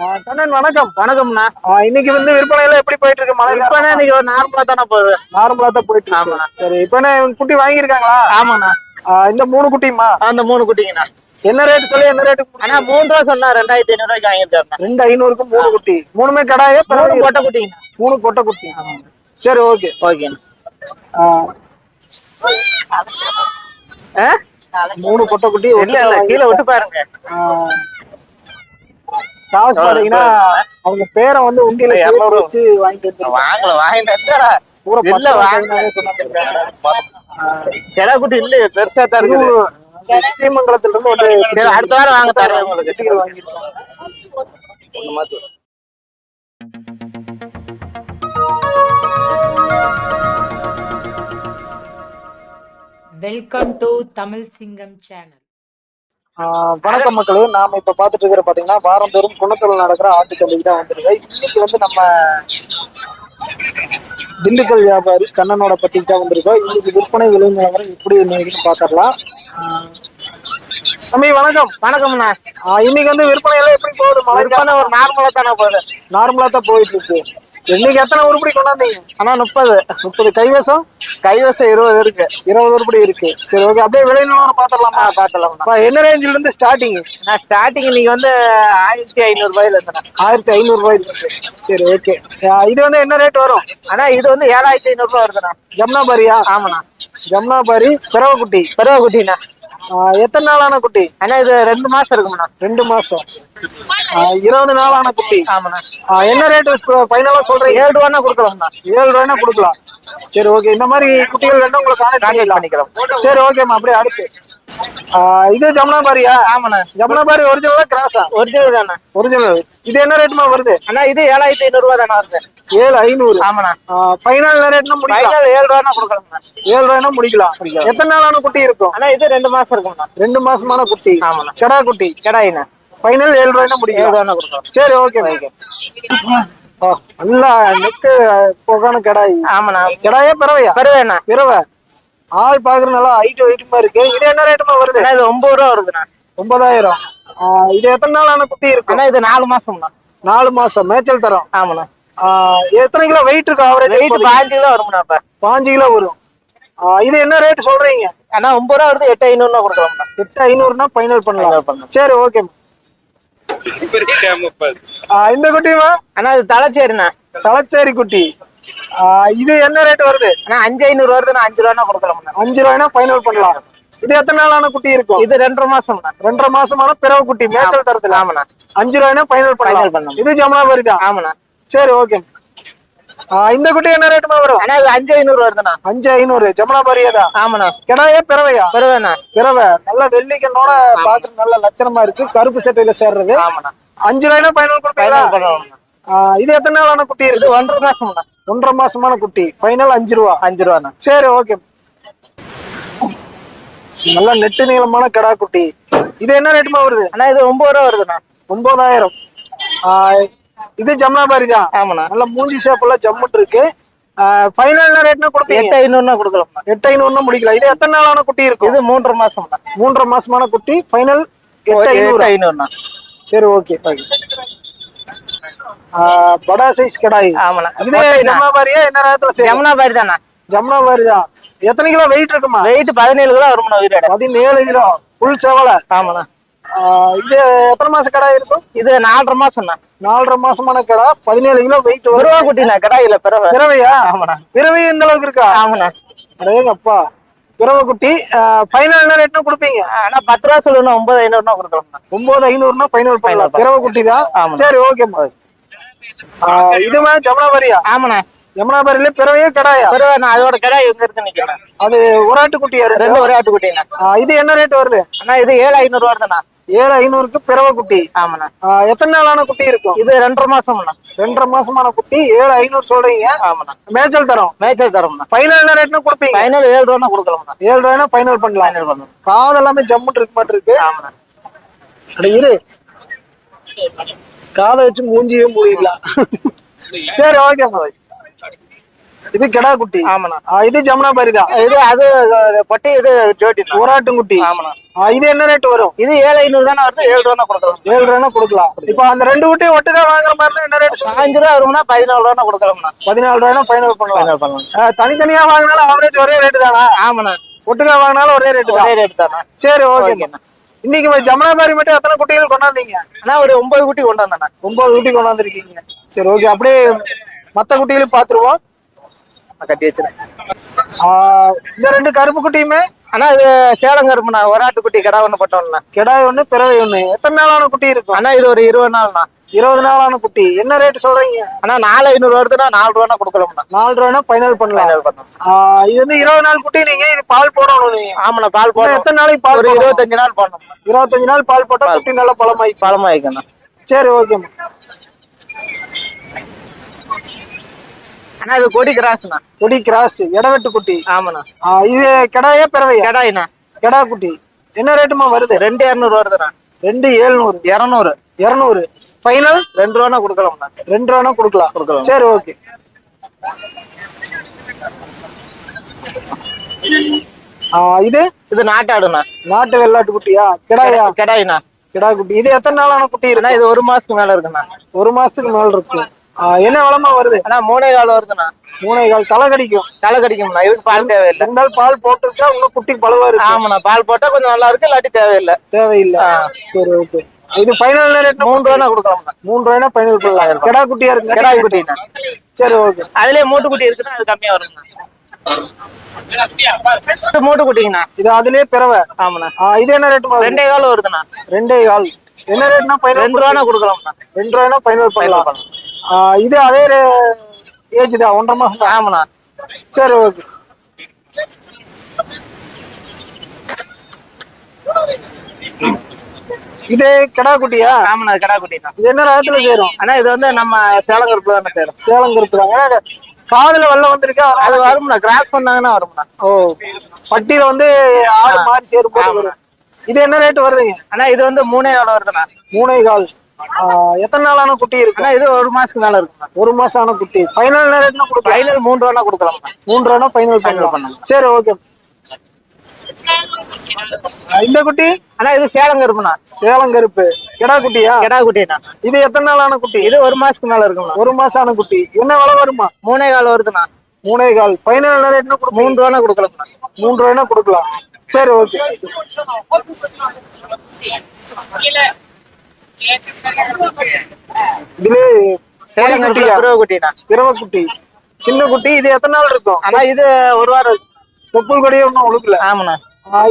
கண்ணன் வணக்கம். வணக்கம்ண்ணா. இன்னைக்கு வந்து விற்பனையில எப்படி போயிட்டு இருக்கு மழை இப்ப இன்னைக்கு ஒரு நார்மலா தானே போகுது. நார்மலா தான் போயிட்டு இருக்கு. சரி இப்ப என்ன இவங்க குட்டி வாங்கியிருக்காங்களா? ஆமாண்ணா. இந்த மூணு குட்டிமா அந்த மூணு குட்டிங்கண்ணா. என்ன ரேட் சொல்லி என்ன ரேட்டு அண்ணா மூணு ரூபா சொன்னா ரெண்டாயிரத்தி ஐநூறு ரூபாய்க்கு வாங்கியிருக்காருண்ணா. ரெண்டு ஐநூறுக்கு மூணு குட்டி. மூணுமே கடாயே மூணு பிறகு பொட்டை குட்டிங்கண்ணா. மூணு கொட்டை. குட்டி சரி ஓகே. ஓகேண்ணா? மூணு கொட்டை குட்டி இல்ல இல்ல கீழே விட்டு பாருங்க. காசு பாத்தீங்கன்னா அவங்க பேரை வந்து உண்டியில இருநூறு. வச்சு வாங்கிட்டு. வாங்கல வாங்கிட்டு இல்ல வாங்க இல்லையே பெருசா இது ஸ்ரீமங்கலத்துல இருந்து ஒரு சரி அடுத்த வாரம் வாங்க தரேன் உங்களுக்கு. மாத்து. வெல்கம் டு தமிழ் சிங்கம் சேனல் வணக்கம் மக்களே. நாம இப்ப பாத்துட்டு இருக்கிற பாத்தீங்கன்னா வாரந்தோறும் குணத்தொழில் நடக்கிற ஆட்டு சந்தைக்கு தான் வந்திருக்கோம். இன்னைக்கு வந்து நம்ம திண்டுக்கல் வியாபாரி கண்ணனோட பட்டிக்கு தான் வந்திருக்கோம். இன்னைக்கு விற்பனை விலை நிலவரம் எப்படி என்னதுன்னு பாத்திரலாம் தம்பி வணக்கம். வணக்கம்ண்ணா இன்னைக்கு வந்து விற்பனை எல்லாம் எப்படி போகுது? மழை விற்பனை ஒரு நார்மலா தானே போகுது. நார்மலா தான் போயிட்டு இருக்கு. இன்னைக்கு எத்தனை உருப்படி கொண்டாந்தீங்க? ஆனா முப்பது. முப்பது. கைவசம்? கைவசம் இருபது இருக்கு. இருபது உருப்படி இருக்கு. சரி ஓகே. அப்படியே விலை நிலவரம் பாத்திரலாமா அப்ப என்ன ரேஞ்சில இருந்து ஸ்டார்டிங் நான் ஸ்டார்டிங் நீங்க வந்து ஆயிரத்தி ஐநூறு ரூபாயில இருந்தேன் ஆயிரத்தி ஐநூறு ரூபாய் இருக்கு. சரி ஓகே. இது வந்து என்ன ரேட் வரும்? ஆனா இது வந்து ஏழாயிரத்தி ஐநூறு ரூபாய் வருதுண்ணா. ஜம்னாபாரியா? ஆமாண்ணா. ஜம்னாபாரி பிறவக்குட்டி. பெருவ எத்தனை நாளான குட்டி? ஆனா இது ரெண்டு மாசம் இருக்கும்ண்ணா. ரெண்டு மாசம். இருபது நாளான குட்டி. ஆமாண்ணா. ஆஹ் என்ன ரேட் ஃபைனலா சொல்றீங்க? ஏழு ரூபான்னா கொடுக்கலாம்ண்ணா. ஏழு ரூபாய்னா கொடுக்கலாம். சரி ஓகே இந்த மாதிரி குட்டிகள் வேணும் உங்களுக்கு கான்டாக்ட் பண்ணிக்கிறோம் சரி ஓகேம்மா அப்படியே அடுத்து. இது ஜம்னாபாரியா? ஆமாண்ணா. ஜம்னாபாரி ஒரிஜினலா கிராஸா ஒரிஜினல் தானே ஒரிஜினல் இது என்ன ரேட்டுமா வருது? ஆனா இது ஏழாயிரத்தி ஐநூறு ரூபாய் தானே வருது. ஏழு ஐநூறு. ஆமாண்ணா. ஃபைனல் ரேட்னா முடிக்கலாம். ஃபைனல் ஏழு ரூபான்னா கொடுக்கலாம்ண்ணா ஏழு ரூபாய்னா முடிக்கலாம். எத்தனை நாளான குட்டி இருக்கும்? ஆனா இது ரெண்டு மாசம் இருக்கும்ண்ணா. ரெண்டு மாசமான குட்டி. ஆமாண்ணா. கடா குட்டி. கடாயிண்ணா. ஃபைனல் ஏழு ரூபாய்னா ஏழு முடிக்கலாம் ரூபான்னா கொடுக்கலாம். சரி ஓகே ஓ நல்லா நெக்கு போகான கடாய். ஆமாண்ணா. கடாயே பிறவையா? பெருவேண்ணா பிறவை. ஆள் பாக்குற நல்லா ஹைட் வெயிட்டுமா இருக்கு. இது என்ன ரேட்டுமா வருது? இது ஒன்பது ரூபா வருதுண்ணா. ஒன்பதாயிரம். இது எத்தனை நாளான குட்டி இருக்கும் ஆனா இது நாலு மாசம்ண்ணா. நாலு மாசம். மேய்ச்சல் தரம். ஆமாண்ணா. எத்தனை கிலோ வெயிட் இருக்கும் வெயிட் ஆவரேஜ் பாஞ்சு கிலோ வரும்ண்ணா இப்ப பாஞ்சு கிலோ வரும். இது என்ன ரேட் சொல்றீங்க? ஆனா ஒன்பது ரூபா வருது எட்டு ஐநூறுனா கொடுக்கலாம்ண்ணா எட்டு ஐநூறுனா ஃபைனல் Final பண்ணலாம். சரி ஓகே இந்த குட்டிமா ஆனா இது தலைச்சேரிண்ணா. தலைச்சேரி குட்டி. இது என்ன ரேட் வருது? ஆனா அஞ்சு ஐநூறு வருதுண்ணா அஞ்சு ரூபானா கொடுக்கலாம்ண்ணா அஞ்சு ரூபாய்னா ஃபைனல் பண்ணலாம். இது எத்தனை நாளான குட்டி இருக்கும்? இது ரெண்டரை மாசம்ண்ணா. ரெண்டரை மாசமான பிறவு குட்டி மேய்ச்சல் தரத்துல. ஆமாண்ணா. அஞ்சு ரூபாய்னா ஃபைனல் Final பண்ணலாம். இது ஜமுனாபாரி தான் ஆமாண்ணா. சரி ஓகே இந்த குட்டி என்ன ரேட்டுமா வரும்? இது அஞ்சு ஐநூறு வருதுண்ணா. அஞ்சு ஐநூறு ஜமுனாபாரியே தான் ஆமாண்ணா. கிடாயே பிறவையா? பெருவேண்ணா பிறவை. நல்ல வெள்ளிக்கண்ணோட பாக்குற நல்ல லட்சணமா இருக்கு. கருப்பு சட்டையில சேர்றது. ஆமாண்ணா. அஞ்சு ரூபாய்னா ஃபைனல் கொடுப்பீங்களா? இது எத்தனை நாளான குட்டி இருக்கு? ஒன்றரை மாசம்ண்ணா. ஒன்றரை மாசமான குட்டி. ஃபைனல் அஞ்சு ரூபா. அஞ்சு ரூபாண்ணா. சரி ஓகே நல்ல நெட்டு நீளமான கடா குட்டி. இது என்ன ரேட்டுமா வருது? ஆனா இது ஒன்பது ரூபா வருதுண்ணா. ஒன்பதாயிரம். இது ஜம்னாபாரி தான். ஆமாண்ணா. நல்ல மூஞ்சி சேப்பெல்லாம் ஜம்முட்டு இருக்கு. ஃபைனல் ரேட்னா கொடுப்பீங்க? எட்டு ஐநூறுனா கொடுக்கலாம்ண்ணா. எட்டு ஐநூறுனா முடிக்கலாம். இது எத்தனை நாளான குட்டி இருக்கும்? இது மூன்றரை மாசம்ண்ணா. மூன்றரை மாசமான குட்டி. ஃபைனல் எட்டு ஐநூறு? ஐநூறுண்ணா. சரி ஓகே. படா சைஸ் கடாய். ஆமாண்ணா. இது ஜம்னாபாரியா என்ன ரகத்துல சேரும்? ஜமுனா பாரி தானே ஜம்னாபாரி தான் எத்தனை கிலோ வெயிட் இருக்குமா? வெயிட் பதினேழு கிலோ வரும்ண்ணா பதினேழு கிலோ. புல் செவலை? ஆமாண்ணா. இது எத்தனை மாச கடா இருக்கும்? இது நாலரை மாசம்ண்ணா நாலரை மாசமான கடா பதினேழு கிலோ வெயிட் வரும் பெருவா குட்டிண்ணா கடாயில பெறவை. பிறவையா? ஆமாண்ணா. பிறவை இந்த அளவுக்கு இருக்கா? ஆமாண்ணா. அடேங்க அப்பா பிறவை குட்டி ஃபைனல் என்ன ரேட்னா கொடுப்பீங்க? ஆனா பத்து ரூபா சொல்லணும் ஒன்பது ஐநூறுனா கொடுக்கலாம்ண்ணா ஒன்பது ஐநூறுனா ஃபைனல் பண்ணலாம். பிறவை குட்டி தான். சரி ஓகேம்மா இது மாதிரி ஜமுனாபாரியா? ஆமாண்ணா. ஜமுனாபாரியில பிறவையே கடாயா? பெருவா நான் அதோட கடை எங்க இருக்கு நிக்கிறேன் அது ஒராட்டு குட்டியா ரெண்டு ஒரே ஆட்டு ஆஹ் இது என்ன ரேட் வருது? அண்ணா இது ஏழு ஐநூறு வருதுண்ணா. ஏழு ஐநூறுக்கு பிறவை குட்டி. ஆமாண்ணா. எத்தனை நாளான குட்டி இருக்கும்? இது ரெண்டரை மாசம்ண்ணா. ரெண்டரை மாசமான குட்டி ஏழு ஐநூறு சொல்றீங்க. ஆமாண்ணா. மேய்ச்சல் தரோம்? மேய்ச்சல் தரோம்ண்ணா. ஃபைனல் என்ன ரேட்னா கொடுப்பீங்க? ஃபைனல் ஏழு ரூபா கொடுக்கலாம்ண்ணா. ஏழு ரூபாய்னா ஃபைனல் பண்ணலாம். ஃபைனல் பண்ணணும் காது எல்லாமே ஜம்முட்டு இருக்க மாட்டிருக்கு ஆமாண்ணா. அட இரு. காதை வச்சு மூஞ்சியே மூடிடலாம். சரி ஓகே இது கெடா குட்டி. ஆமாண்ணா. இது ஜமுனாபாரி தான். இது அது பொட்டி இது ஜோடிண்ணா ஒராட்டுங்குட்டி ஆமாண்ணா. ஆ, இது என்ன ரேட் வரும்? இது ஏழு ஐநூறு தானே வருது ஏழு ரூபா கொடுக்கலாம். ஏழு ரூபா கொடுக்கலாம். இப்போ அந்த ரெண்டு குட்டி ஒட்டுக்கா வாங்குற மாதிரி என்ன ரேட் பாஞ்சு ரூபா வரும்னா பதினாலு ரூபா கொடுக்கலாம்ண்ணா. பதினாலு ரூபாய்னா ஃபைனல் பண்ணலாம். பண்ணலாம். தனித்தனியா வாங்கினாலும் ஆவரேஜ் ஒரே ரேட்டு தானா? ஆமாண்ணா. ஒட்டுக்கா வாங்கினாலும் ஒரே ரேட்டு ஒரே ரேட் தானே சரி ஓகே ஓகேண்ணா. இன்னைக்கு ஜமுனாபாரி மட்டும் எத்தனை குட்டிகள் கொண்டாந்தீங்க? அண்ணா ஒரு ஒன்பது குட்டி கொண்டு வந்தேண்ணா ஒன்பது குட்டி கொண்டாந்துருக்கீங்க. சரி ஓகே அப்படியே மத்த குட்டிகளும் பாத்துருவோம். கட்டி வச்சிருக்கேன். இந்த ரெண்டு கருப்பு குட்டியுமே அண்ணா இது சேலம் கருப்புண்ணா ஒரு ஆட்டு குட்டி கடை ஒன்று போட்டோம்ண்ணா. கிடாய் ஒண்ணு பிறவை ஒண்ணு எத்தனை நாளான குட்டி இருக்கும்? அண்ணா இது ஒரு இருபது நாள்ண்ணா. இருபது நாளான குட்டி. என்ன ரேட் சொல்றீங்க? அண்ணா நாலு ஐநூறு வருதுன்னா நாலு ரூபா கொடுக்கலாம்ண்ணா. நாலு ரூபாய்னா ஃபைனல் பண்ணலாம். இது வந்து இருபது நாள் குட்டி நீங்க இது பால் போடணும் நீங்க. ஆமாண்ணா பால் போடணும். எத்தனை நாளைக்கு பால் ஒரு? இருபத்தஞ்சு நாள் போடணும். இருபத்தஞ்சு நாள் பால் போட்டா குட்டி நல்லா பழமாயி பழமா வைக்கண்ணா சரி ஓகேம்மா. அண்ணா இது கொடி கிராஸ்ண்ணா. கொடி கிராஸ் இடவெட்டு குட்டி. ஆமாண்ணா. இது கிடாயே பிறவையா? கடாயிண்ணா. கிடா குட்டி. என்ன ரேட்டுமா வருது? ரெண்டு இரநூறு வருதுண்ணா. ரெண்டு ஏழ்நூறு. இரநூறு. இருநூறு. ஃபைனல் ரெண்டு ரூபா கொடுக்கலாம்ண்ணா. ரெண்டு ரூபா கொடுக்கலாம். கொடுக்கலாம். சரி ஓகே. இது? இது நாட்டாடுண்ணா நாட்டு வெள்ளாட்டு குட்டியா? கிடாயா? கடாயிண்ணா. கிடா குட்டி. இது எத்தனை நாளான குட்டி அண்ணா இருக்கு? இது ஒரு மாசத்துக்கு மேல இருக்குண்ணா. ஒரு மாசத்துக்கு மேல இருக்கு. ஆ, என்ன விளமா வருது? அண்ணா மூணே கால் வருதுண்ணா. மூணே கால் தலை கடிக்கும். தலை கடிக்கும்ண்ணா இதுக்கு பால் தேவையில்லை. இருந்தாலும் பால் போட்டுருக்கா? இன்னும் குட்டி பழுவா இருக்கு. ஆமாண்ணா பால் போட்டா கொஞ்சம் நல்லா இருக்கு இல்லாட்டி தேவையில்லை. தேவையில்லை. சரி ஓகே இது ஃபைனல் ரேட் மூணு ரூபா கொடுக்கலாம்ண்ணா. மூணு ரூபாய்னா ஃபைனல் பண்ணலாம் கிடா குட்டியா இருக்கு கடாய் குட்டிண்ணா. சரி ஓகே அதுலயே மூட்டு குட்டி இருக்குன்னா அது கம்மியா இது மூட்டு குட்டிங்கண்ணா. இது அதுலயே பிறவை. ஆமாண்ணா. இது என்ன ரேட் ரெண்டே கால் வருதுண்ணா. ரெண்டே கால். என்ன ரேட்னா ரெண்டு ரூபா கொடுக்கலாம்ண்ணா. ரெண்டு ரூபாய்னா ஃபைனல் பண்ணலாம். இது அதே ஏஜ் தான் ஒன்றரை மாசம் தான். ஆமாண்ணா. சரி ஓகே. இது கிடா குட்டியா ஆமாண்ணா கடா குட்டிண்ணா இது என்ன ரகத்துல சேரும்? அண்ணா இது வந்து நம்ம சேலம் கருப்பு தானே சேரும். சேலம் கருப்பு தான். ஏன்னா காதுல வெள்ளம் வந்திருக்கு அது வரும்ண்ணா கிராஸ் பண்ணாங்கன்னா வரும்ண்ணா. ஓ பட்டியில வந்து ஆடு மாறி சேரும் போது வரும். இது என்ன ரேட் வருதுங்க? அண்ணா இது வந்து மூணே கால் வருதுண்ணா. மூணே கால். எத்தனை நாளான குட்டி இருக்கு? இது ஒரு மாசத்துக்கு மேல இருக்குண்ணா ஒரு மாசம் ஆன குட்டி ஃபைனல் ரேட்னா கொடுக்கலாம்? ஃபைனல் மூணு ரூபா கொடுக்கலாம்ண்ணா மூன்று ரூபா ஃபைனல் பண்ணலாம். பண்ணலாம். சரி ஓகே இந்த குட்டி? அண்ணா இது சேலம் கருப்புண்ணா. சேலம் கருப்பு. கிடா குட்டியா? கடா குட்டிண்ணா. இது எத்தனை நாளான குட்டி? இது ஒரு மாசத்துக்கு மேல இருக்குண்ணா ஒரு மாசம் ஆன குட்டி. என்ன விலை வருமா? மூணே கால் வருதுண்ணா. மூணே கால். ஃபைனல் ரேட்னா கொடுப்போம் மூணு ரூபா கொடுக்கலாம்ண்ணா. மூன்று ரூபாய்னா கொடுக்கலாம். சரி ஓகே இதுல சேலம் கருப்பு குட்டியா? பிறவை குட்டிண்ணா பிறவ குட்டி. சின்ன குட்டி இது எத்தனை நாள் இருக்கும்? இது ஒரு வாரம். தொப்புள் கொடியே ஒன்றும் ஒழுக்கல ஆமாண்ணா.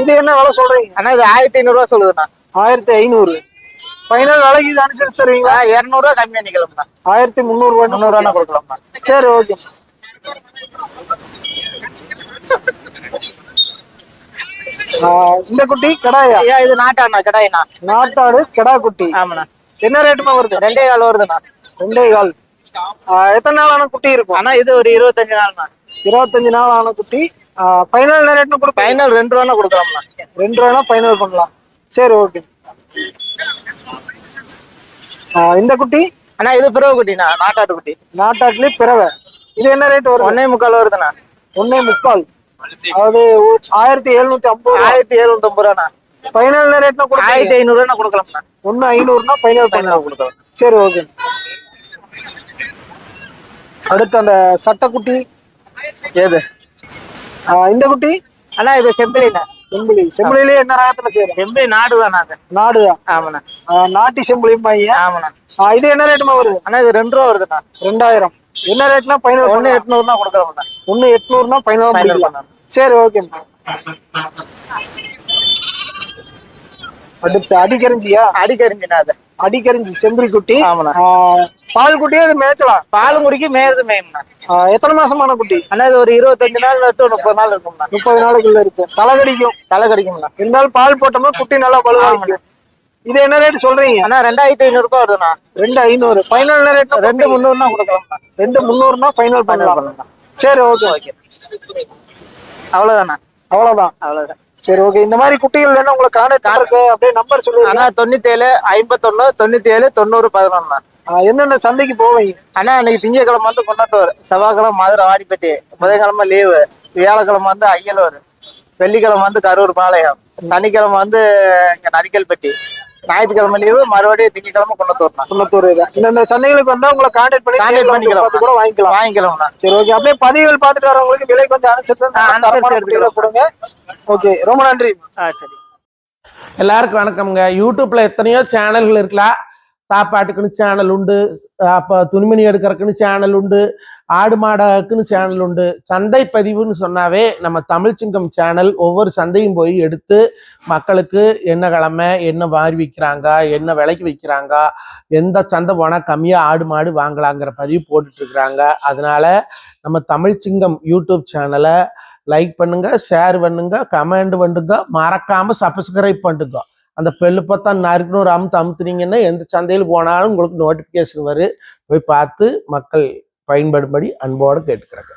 இது என்ன விலை சொல்றீங்க? அண்ணா இது ஆயிரத்தி ஐநூறுரூவா சொல்லுதுண்ணா. ஆயிரத்தி ஐநூறு. ஃபைனல் விலைக்கு இது அனுசரிச்சு தருவீங்களா? இரநூறுவா கம்மியா நிக்கலாம்ண்ணா. ஆயிரத்தி முந்நூறு ரூபாய் முந்நூறுவா கொடுக்கலாம்ண்ணா. சரி ஓகே. இந்த குட்டி கடாயா? இது நாட்டாண்ணா கடாயிண்ணா. நாட்டாடு கெடா குட்டி ஆமாண்ணா. என்ன ரேட்டுமா வருது? ரெண்டே கால் வருதுண்ணா. ரெண்டே கால். எத்தனை நாள் ஆன குட்டி இருக்கும்? அண்ணா இது ஒரு இருபத்தஞ்சு நாள்ண்ணா. இருபத்தஞ்சு நாள் ஆன குட்டி ஃபைனல் ரேட்னு கொடுப்பேன் ஃபைனல் ரெண்டு ரூபா கொடுக்கலாம்ண்ணா. ரெண்டு ரூபாய்னா ஃபைனல் பண்ணலாம். சரி ஓகே இந்த குட்டி? அண்ணா இது பிறவை குட்டிண்ணா நாட்டாட்டு குட்டி. நாட்டாட்டுலயே பிறவை. இது என்ன ரேட் வரும் ஒன்னே முக்கால் வருதுண்ணா. ஒன்னே முக்கால். அதாவது ஆயிரத்தி எழுநூத்தி ஐம்பது ஆயிரத்தி எழுநூத்தி ஐம்பது ரூபாண்ணா ஃபைனல் ரேட்னா கொடுப்பீங்க ஆயிரத்தி ஐநூறுவா கொடுக்கலாம்ண்ணா. ஒன்னு ஐநூறுனா ஃபைனல் பண்ணலாம். கொடுக்கலாம். சரி ஓகே அடுத்து அந்த சட்டைக்குட்டி. ஏது இந்த குட்டி? அண்ணா இது செம்பிலிண்ணா செம்பிளி செம்பிளிலே என்ன ரகத்துல சேரும்? செம்பிலி நாடு தானே அது. நாடுதான் ஆமாண்ணா. நாட்டி செம்பிளி பையன் ஆமாண்ணா. இது என்ன ரேட்டுமா வருது? அண்ணா இது ரெண்டு ரூபா வருதுண்ணா. ரெண்டாயிரம். என்ன ரேட்னா ஃபைனல் ஒன்னு எட்நூறுனா கொடுக்கலாம்ண்ணா. ஒன்னு எட்நூறுனா ஃபைனல் பண்ணிக்கலாம் பண்ணலாம். சரி ஓகே அடுத்து அடிக்கரிஞ்சியா அடிக்கரிஞ்சுண்ணா அது அடிக்கரிஞ்சி செம்பிளி குட்டி ஆமாண்ணா. ஆ, பால் குட்டியே அது மேய்ச்சலாம் பாலும் குடிக்கு மேயறது மேயும்ண்ணா. எத்தனை மாசமான குட்டி? அண்ணா இது ஒரு இருபத்தஞ்சு நாள் டு முப்பது நாள் இருக்கும்ண்ணா. முப்பது நாளைக்குள்ள இருக்கும் தலை கடிக்கும். தலை கடிக்கும்ண்ணா. இருந்தாலும் பால் போட்டோம்னா குட்டி நல்லா பழுவாகும் இது என்ன ரேட் சொல்றீங்க? அண்ணா ரெண்டாயிரத்தி ஐநூறு ரூபாய் வருதுண்ணா. ரெண்டு ஐநூறு. ஃபைனல் ரேட் ரெண்டு முந்நூறுனா கொடுக்கலாம்ண்ணா ரெண்டு முந்நூறுனா ஃபைனல் பண்ணலாம். சரி ஓகே ஓகே. அவ்வளவுதாண்ணா அவ்வளவுதான். அவ்வளவுதான். சரி ஓகே இந்த மாதிரி குட்டிகள் வேணும் உங்களுக்கு கான்டாக்ட் இருக்கு. அப்படியே நம்பர் சொல்லுங்க அண்ணா தொண்ணூத்தி ஏழு ஐம்பத்தொன்னு தொண்ணூத்தி ஏழு தொண்ணூறு பதினொன்னா எந்தெந்த சந்தைக்கு போவீங்க? அண்ணா இன்னைக்கு திங்கக்கிழமை வந்து குன்னத்தூர் செவ்வாய்க்கிழமை மதுரை வாடிப்பட்டி புதன்கிழமை லீவு வியாழக்கிழமை வந்து அய்யலூர். வெள்ளிக்கிழமை வந்து கரூர் பாளையம். சனிக்கிழமை வந்து இங்க நரிக்கல்பட்டி. ஞாயிற்றுக்கிழமை லீவு மறுபடியும் திங்கக்கிழமை குன்னத்தூர்ண்ணா. குன்னத்தூர் தான் இந்தந்த சந்தைகளுக்கு வந்தா உங்களை கான்டாக்ட் பண்ணி வந்து பண்ணிக்கலாம். கூட வாங்கிக்கலாம். வாங்கிக்கலாம்ண்ணா. சரி ஓகே அப்படியே பதிவுகள் பார்த்துட்டு வரவங்களுக்கு விலை கொஞ்சம் அனுசரிச்சு கொடுங்க. ஓகே ரொம்ப நன்றி. சரி. எல்லாருக்கும் வணக்கம்ங்க. யூடியூப்ல எத்தனையோ சேனல்கள் இருக்கலாம் சாப்பாட்டுக்குன்னு சேனல் உண்டு. அப்போ துணிமணி எடுக்கிறதுக்குன்னு சேனல் உண்டு. ஆடு மாடாக்குன்னு சேனல் உண்டு. சந்தை பதிவுன்னு சொன்னாவே நம்ம தமிழ் சிங்கம் சேனல் ஒவ்வொரு சந்தையும் போய் எடுத்து மக்களுக்கு என்ன கிழமை என்ன வாரி விற்கிறாங்க என்ன விலைக்கு விற்கிறாங்க எந்த சந்தை போனால் கம்மியாக ஆடு மாடு வாங்கலாங்கிற பதிவு போட்டுட்டு இருக்கிறாங்க அதனால நம்ம தமிழ் சிங்கம் யூடியூப் சேனலை லைக் பண்ணுங்க ஷேர் பண்ணுங்க கமெண்ட் பண்ணுங்க மறக்காம சப்ஸ்கிரைப் பண்ணுங்க அந்த பெல்லு பார்த்தா நறுக்குன்னு ஒரு அமுத்து அமுத்துனீங்கன்னா எந்த சந்தையில் போனாலும் உங்களுக்கு நோட்டிஃபிகேஷன் வரும். போய் பார்த்து மக்கள் பயன்படும்படி அன்போடு கேட்டுக்கிறாங்க.